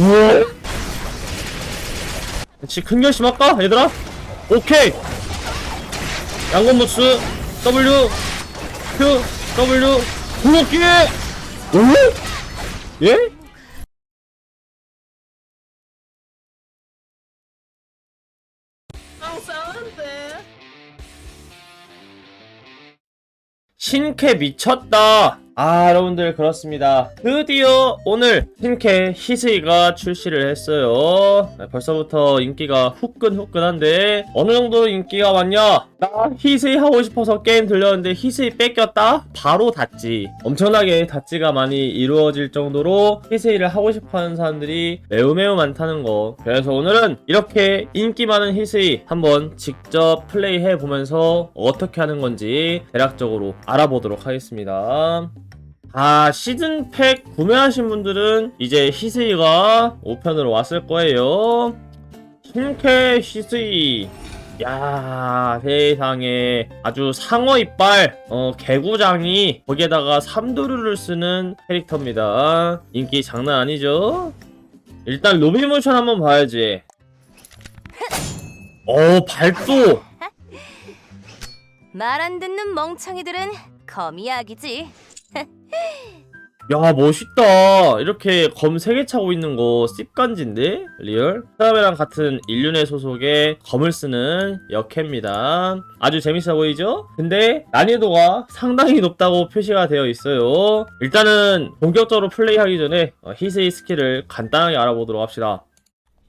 우와 그렇지 큰 결심 할까 얘들아? 오케이 양건무스 W Q W 궁극기 오? 예? 신캐 미쳤다. 아 여러분들 그렇습니다. 드디어 오늘 신캐 히스이가 출시를 했어요. 네, 벌써부터 인기가 후끈후끈한데 어느 정도 인기가 많냐? 나 히스이 하고 싶어서 게임 들렸는데 히스이 뺏겼다? 바로 닫지. 엄청나게 닫지가 많이 이루어질 정도로 히스이를 하고 싶어하는 사람들이 매우 매우 많다는 거. 그래서 오늘은 이렇게 인기 많은 히스이 한번 직접 플레이해 보면서 어떻게 하는 건지 대략적으로 알아보도록 하겠습니다. 아 시즌 팩 구매하신 분들은 이제 히스이가 5편으로 왔을 거예요. 신캐 히스이. 야 세상에. 아주 상어 이빨 어 개구장이 거기에다가 삼두루를 쓰는 캐릭터입니다. 인기 장난 아니죠? 일단 로비 모션 한번 봐야지. 어 발도! 말 안 듣는 멍청이들은 거미약이지. 야 멋있다. 이렇게 검 3개 차고 있는 거 씹간지인데? 리얼? 사람이랑 같은 인륜의 소속의 검을 쓰는 역캐입니다. 아주 재밌어 보이죠? 근데 난이도가 상당히 높다고 표시가 되어 있어요. 일단은 본격적으로 플레이하기 전에 어, 히세이 스킬을 간단하게 알아보도록 합시다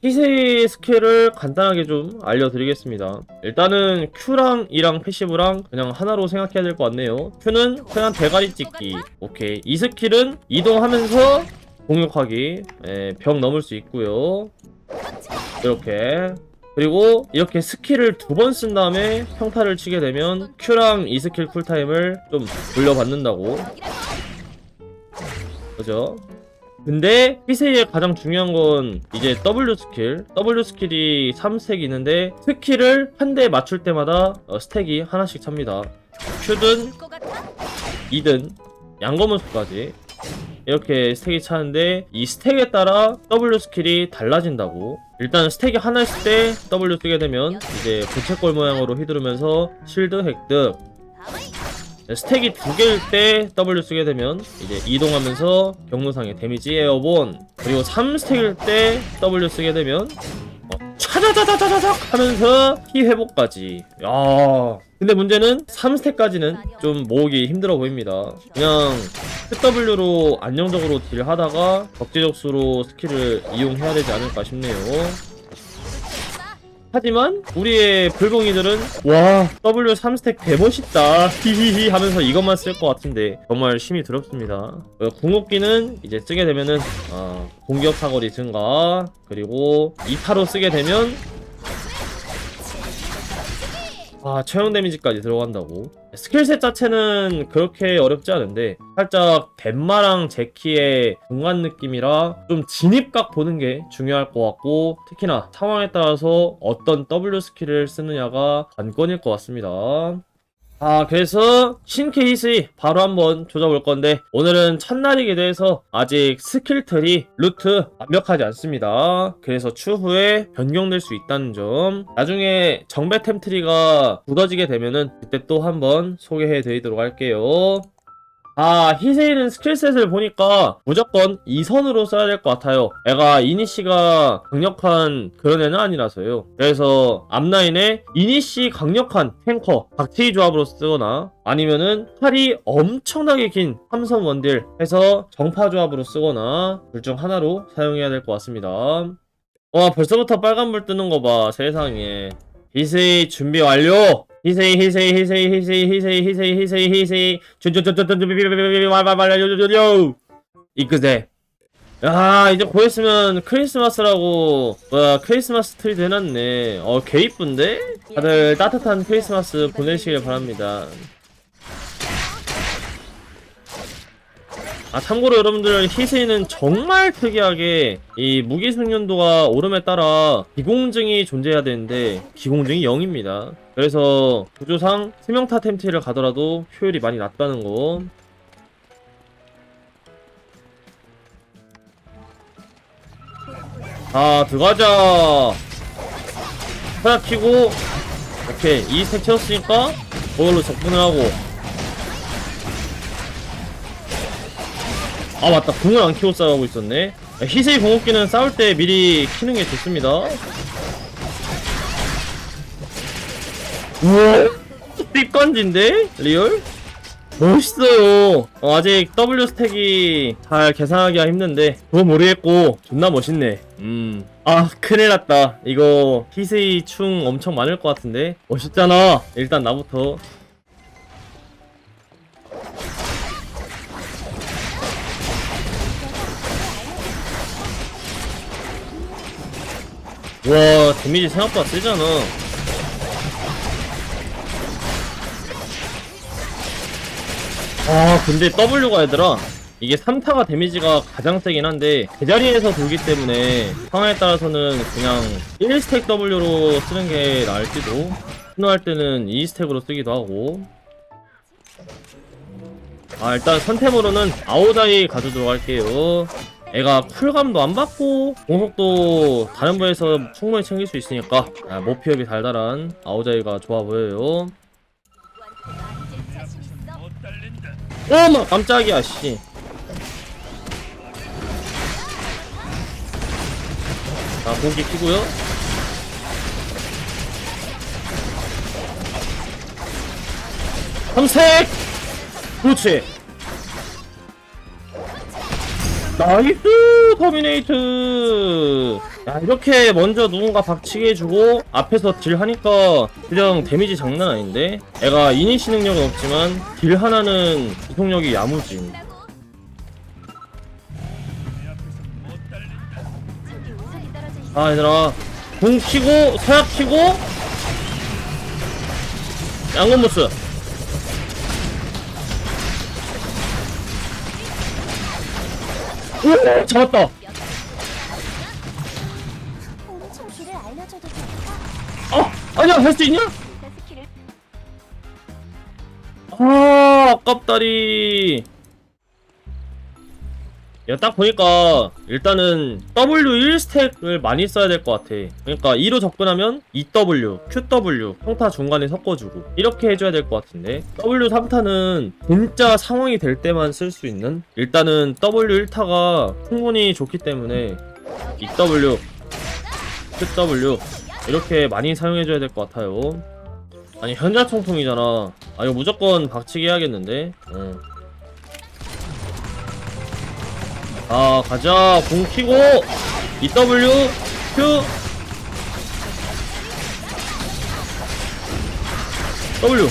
히세이 스킬을 간단하게 좀 알려드리겠습니다. 일단은 Q랑 E랑 패시브랑 그냥 하나로 생각해야 될 것 같네요. Q는 그냥 대가리 찍기. 오케이. 이 스킬은 이동하면서 공격하기. 예, 벽 넘을 수 있고요. 이렇게. 그리고 이렇게 스킬을 두 번 쓴 다음에 평타를 치게 되면 Q랑 E 스킬 쿨타임을 좀 돌려받는다고. 그죠? 근데 피세이의 가장 중요한 건 이제 W 스킬. W 스킬이 3스택이 있는데 스킬을 한 대 맞출 때마다 어, 스택이 하나씩 찹니다. 같아? 2든 양검은수까지. 이렇게 스택이 차는데 이 스택에 따라 W 스킬이 달라진다고. 일단 스택이 하나 있을 때 W 쓰게 되면 이제 부채꼴 모양으로 휘두르면서 실드 획득 스택이 두 개일 때 W 쓰게 되면 이제 이동하면서 경로상의 데미지 에어본 그리고 3스택일 때 W 쓰게 되면 어, 차자자자자자작 하면서 피 회복까지. 야. 근데 문제는 3스택까지는 좀 모으기 힘들어 보입니다. 그냥 QW로 안정적으로 딜 하다가 적재적소로 스킬을 이용해야 되지 않을까 싶네요 하지만 우리의 불공이들은 와. W 3스택 개멋있다. 히히히 하면서 이것만 쓸 것 같은데 정말 심히 두렵습니다. 어, 궁극기는 이제 쓰게 되면은 어, 공격 사거리 증가 그리고 2타로 쓰게 되면 아 처형 데미지까지 들어간다고? 스킬셋 자체는 그렇게 어렵지 않은데 살짝 덴마랑 제키의 중간 느낌이라 좀 진입각 보는 게 중요할 것 같고 특히나 상황에 따라서 어떤 W 스킬을 쓰느냐가 관건일 것 같습니다 아 그래서 신케이스 바로 한번 조져볼 건데 오늘은 첫날이기도 해서 아직 스킬틀이 루트 완벽하지 않습니다. 그래서 추후에 변경될 수 있다는 점. 나중에 정배 템 트리가 굳어지게 되면은 그때 또 한번 소개해 드리도록 할게요 아 히세이는 스킬셋을 보니까 무조건 2선으로 써야 될 것 같아요. 애가 이니씨가 강력한 그런 애는 아니라서요. 그래서 앞라인에 이니씨 강력한 탱커 박티이 조합으로 쓰거나 아니면은 팔이 엄청나게 긴 삼선 원딜 해서 정파 조합으로 쓰거나 둘 중 하나로 사용해야 될 것 같습니다. 와 벌써부터 빨간불 뜨는 거 봐 세상에. 히세이 준비 완료 아 무기 숙련도가 오름에 따라 기공증이 존재해야 되는데 기공증이 0입니다 그래서 구조상 투명타 템트를 가더라도 효율이 많이 낮다는 거자 들어가자. 하나 키고. 오케이 2스택 채웠으니까 그걸로 접근을 하고. 아 맞다. 궁을 안 키고 싸우고 있었네. 희세이 공업기는 싸울 때 미리 키는 게 좋습니다 우와. 삐건진데? 리얼? 멋있어요. 어, 아직 W 스택이 잘 계산하기가 힘든데. 그건 모르겠고 존나 멋있네. 음아 큰일 났다. 이거 희세이 충 엄청 많을 것 같은데? 멋있잖아. 일단 나부터. 와 데미지 생각보다 세잖아 아 근데 W가 얘들아 이게 3타가 데미지가 가장 세긴 한데 제자리에서 돌기 때문에 상황에 따라서는 그냥 1스택 W로 쓰는 게 나을지도. 스노할 때는 2스택으로 쓰기도 하고. 아 일단 선템으로는 아오다이 가져도록 할게요. 애가 쿨감도 안 받고 공속도 다른 부에서 충분히 챙길 수 있으니까 아, 모피업이 달달한 아오다이가 좋아 보여요 어머 깜짝이야 씨. 자 공기 키고요. 삼색! 그렇지. 나이스 터미네이트 야 이렇게 먼저 누군가 박치게 해주고 앞에서 딜 하니까 그냥 데미지 장난 아닌데? 애가 이니시 능력은 없지만 딜 하나는 이속력이 야무지 아 얘들아. 공 키고 서약 키고. 양건모스. 오 잡았다 아 아니야 할 수 있냐? 아 아깝다리. 야딱 보니까 일단은 W 1 스택을 많이 써야 될 것 같아. 그러니까 2로 접근하면 EW, QW 평타 중간에 섞어주고 이렇게 해줘야 될 것 같은데 W 3타는 진짜 상황이 될 때만 쓸 수 있는? 일단은 W 1타가 충분히 좋기 때문에 EW, QW 이렇게 많이 사용해줘야 될 것 같아요. 아니 현자 총통이잖아. 아 이거 무조건 박치기 해야겠는데? 응. 아 가자. 공 키고. EW Q. W.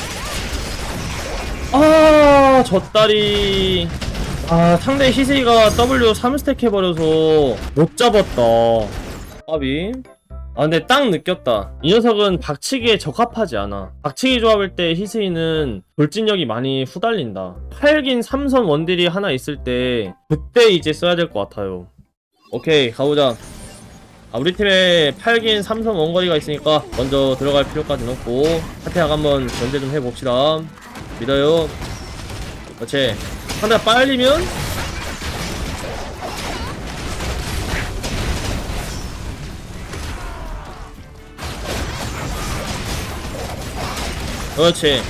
아 졌다리. 아 상대 희세이가 W 3스택 해버려서 못 잡았다. 까비 아 근데 딱 느꼈다. 이 녀석은 박치기에 적합하지 않아. 박치기 조합일 때 희스이는 돌진력이 많이 후달린다. 8긴 삼선 원딜이 하나 있을 때 그때 이제 써야 될 것 같아요. 오케이 가보자. 아, 우리 팀에 8긴 삼선 원거리가 있으니까 먼저 들어갈 필요까지는 없고 하태학 한번 견제 좀 해봅시다. 믿어요. 그렇지. 상대가 빨리면 그렇지.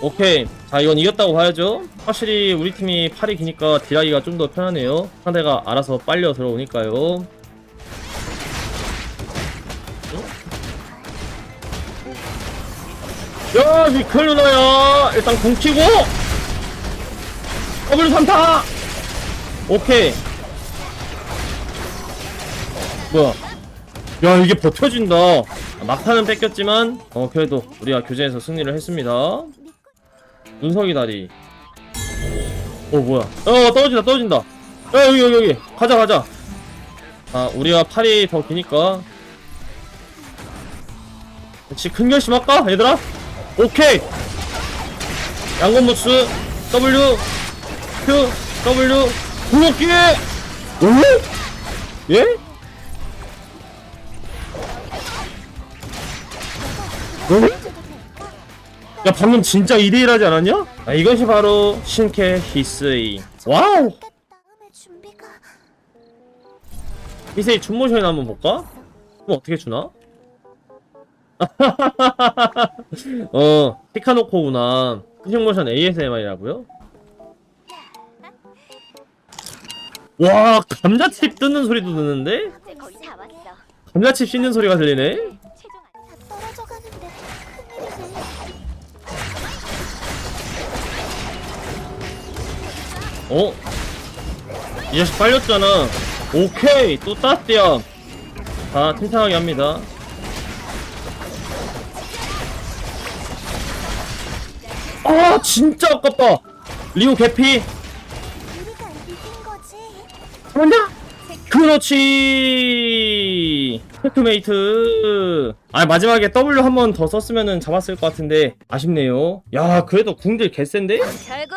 오케이. 자 이건 이겼다고 봐야죠. 확실히 우리 팀이 팔이 기니까 딜하기가 좀 더 편하네요. 상대가 알아서 빨려 들어오니까요. 야 미클 누나야. 일단 공 치고. W 3타. 오케이. 뭐야 야 이게 버텨진다. 아, 막타는 뺏겼지만 어 그래도 우리가 교전에서 승리를 했습니다. 눈석이 다리. 어 뭐야? 어 떨어진다 떨어진다. 야 여기 여기 여기. 가자 가자. 아 우리가 팔이 더 기니까. 그렇지 큰 결심 할까 얘들아? 오케이. 양건무스 W Q W. 궁극기! 오? 예? 야 방금 진짜 2대1 하지 않았냐? 아, 이것이 바로 신캐 히스이 와우! 히스이 춤모션 한번 볼까? 그 어떻게 주나? 어 피카노코구나 춤모션 ASMR이라고요? 와 감자칩 뜯는 소리도 듣는데? 감자칩 씹는 소리가 들리네? 어? 이 자식 빨렸잖아 오케이 또 땄대요 자 튼튼하게 합니다 아 진짜 아깝다 리오 개피. 뭐냐? 그렇지 체크메이트 아 마지막에 W 한 번 더 썼으면 잡았을 것 같은데 아쉽네요 야 그래도 궁딜 개센데? 결국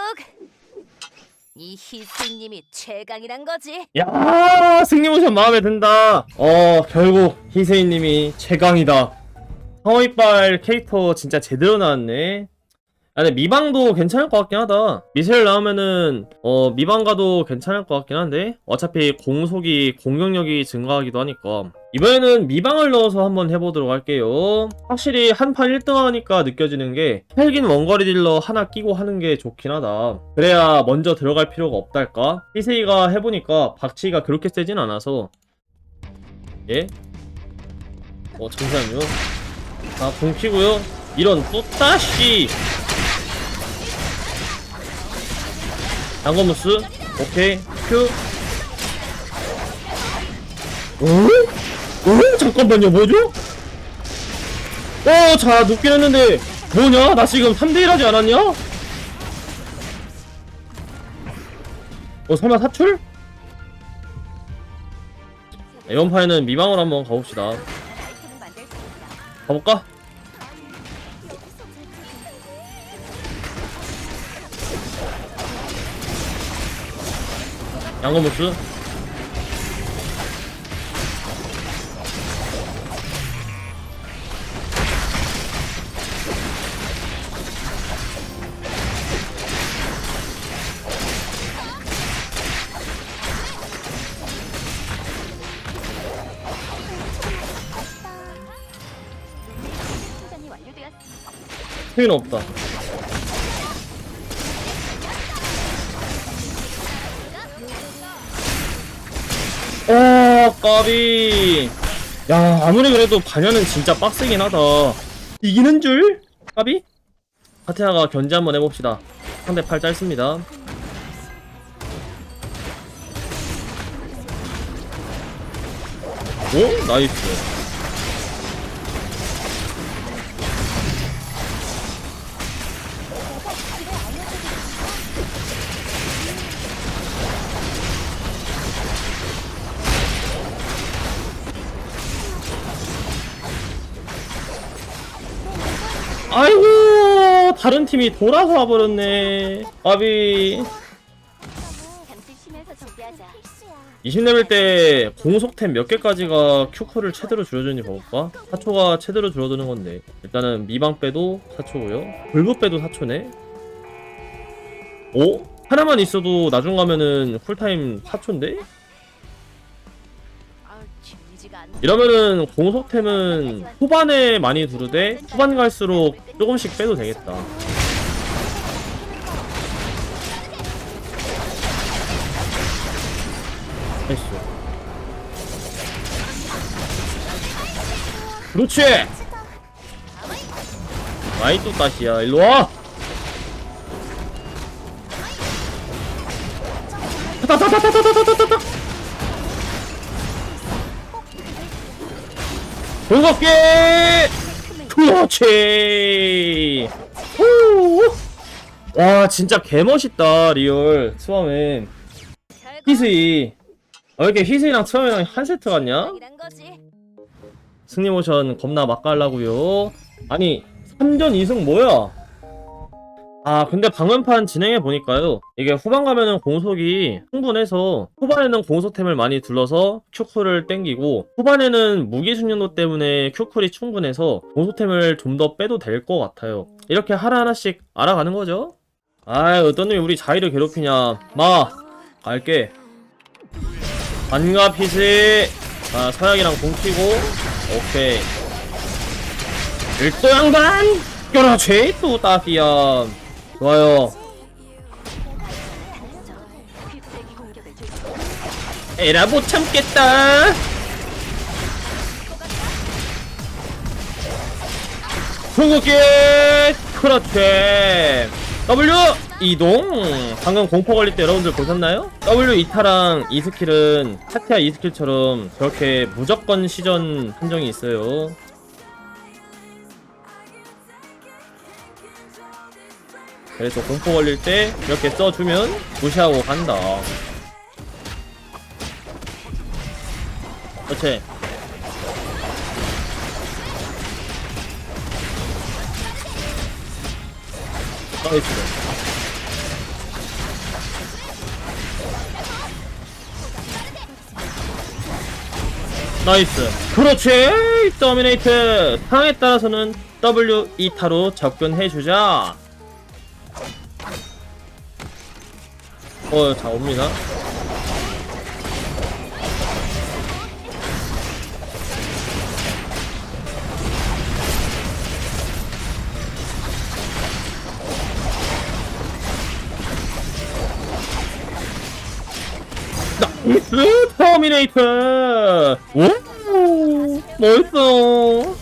이 희수님이 최강이란 거지. 야 승리 모션 마음에 든다. 어 결국 희세이님이 최강이다. 상어이빨 캐릭터 진짜 제대로 나왔네. 아 근데 미방도 괜찮을 것 같긴 하다. 미셀 나오면은 어 미방 가도 괜찮을 것 같긴 한데 어차피 공속이 공격력이 증가하기도 하니까. 이번에는 미방을 넣어서 한번 해보도록 할게요. 확실히 한판 1등 하니까 느껴지는 게 헬긴 원거리 딜러 하나 끼고 하는 게 좋긴 하다. 그래야 먼저 들어갈 필요가 없달까? 희세이가 해보니까 박치기가 그렇게 세진 않아서. 예? 어 잠시만요. 자공 키고요. 이런 또따시 양건무스 오케이 큐 어? 어? 잠깐만요 뭐죠? 어, 자, 눕긴 했는데, 뭐냐? 나 지금 3대1 하지 않았냐? 어, 설마 사출? 판에는 미방으로 한번 가봅시다. 가볼까? 양검복수. 스피너 아, 아, 아. 없다. 까비. 야, 아무리 그래도 반야는 진짜 빡세긴 하다. 이기는 줄? 까비? 파테아가 견제 한번 해봅시다. 상대 팔 짧습니다. 오, 나이스. 다른 팀이 돌아서 와버렸네 아비 잠시 쉬면서 정비하자. 필수야. 20레벨 때 공속템 몇 개까지가 큐쿨을 최대로 줄여주는지 볼까? 4초가 최대로 줄어드는 건데 일단은 미방 빼도 4초고요 불부 빼도 4초네 오? 하나만 있어도 나중 가면은 쿨타임 4초인데? 아, 이러면은 공속템은 후반에 많이 두르되 후반 갈수록 조금씩 빼도 되겠다 나이스 그렇지 아이 또 다시야 일로와 타타타타타타타타 그렇지 후. 와 진짜 개멋있다 리얼. 히스이. 아, 왜 이렇게 히스이랑 스와맨이랑 한 세트 같냐? 승리 모션 겁나 맛깔라고요. 아니 3전 2승 뭐야 아 근데 방금판 진행해 보니까요. 이게 후반 가면은 공속이 충분해서 후반에는 공속템을 많이 둘러서 큐쿨을 땡기고 후반에는 무기 숙련도 때문에 큐쿨이 충분해서 공속템을 좀 더 빼도 될 것 같아요. 이렇게 하나하나씩 알아가는 거죠? 아이 어떤 놈이 우리 자이를 괴롭히냐. 마 갈게. 반갑 히스 자 서약이랑 공치고. 오케이. 일도 양반! 그렇지 또 따기야 좋아요. 에라 못 참겠다. 궁극기 그렇지 W 이동. 방금 공포 걸릴 때 여러분들 보셨나요? W 이타랑 이 스킬은 카티아 이 스킬처럼 저렇게 무조건 시전 판정이 있어요 그래서 공포 걸릴 때 이렇게 써주면 무시하고 간다. 그렇지. 나이스. 나이스. 그렇지. 더미네이트. 상황에 따라서는 W 2타로 접근해주자 어자 옵니다. 나이스 터미네이터! 오! 멋있어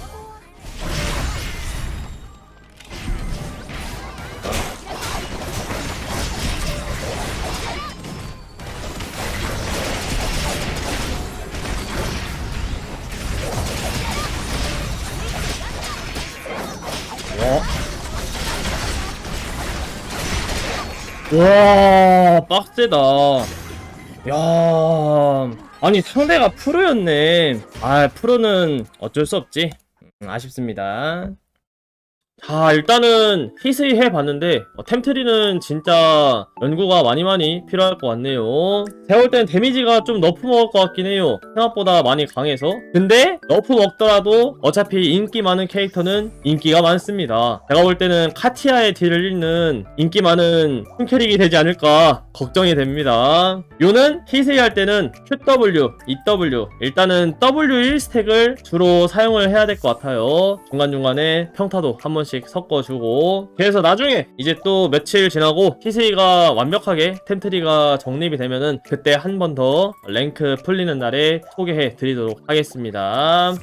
와, 와 빡세다 야, 아니 상대가 프로였네. 아, 프로는 어쩔 수 없지. 음, 아쉽습니다. 자, 일단은 히스이 해봤는데 어, 템트리는 진짜 연구가 많이 많이 필요할 것 같네요. 볼땐 데미지가 좀 너프 먹을 것 같긴 해요. 생각보다 많이 강해서. 근데 너프 먹더라도 어차피 인기 많은 캐릭터는 인기가 많습니다. 제가 볼 때는 카티아의 딜을 잃는 인기 많은 큰 캐릭이 되지 않을까 걱정이 됩니다. 요는 히스이 할 때는 QW, EW 일단은 W1 스택을 주로 사용을 해야 될 것 같아요. 중간중간에 평타도 한번 씩 섞어주고 그래서 나중에 이제 또 며칠 지나고 히스이가 완벽하게 템트리가 정립이 되면은 그때 한 번 더 랭크 풀리는 날에 소개해 드리도록 하겠습니다.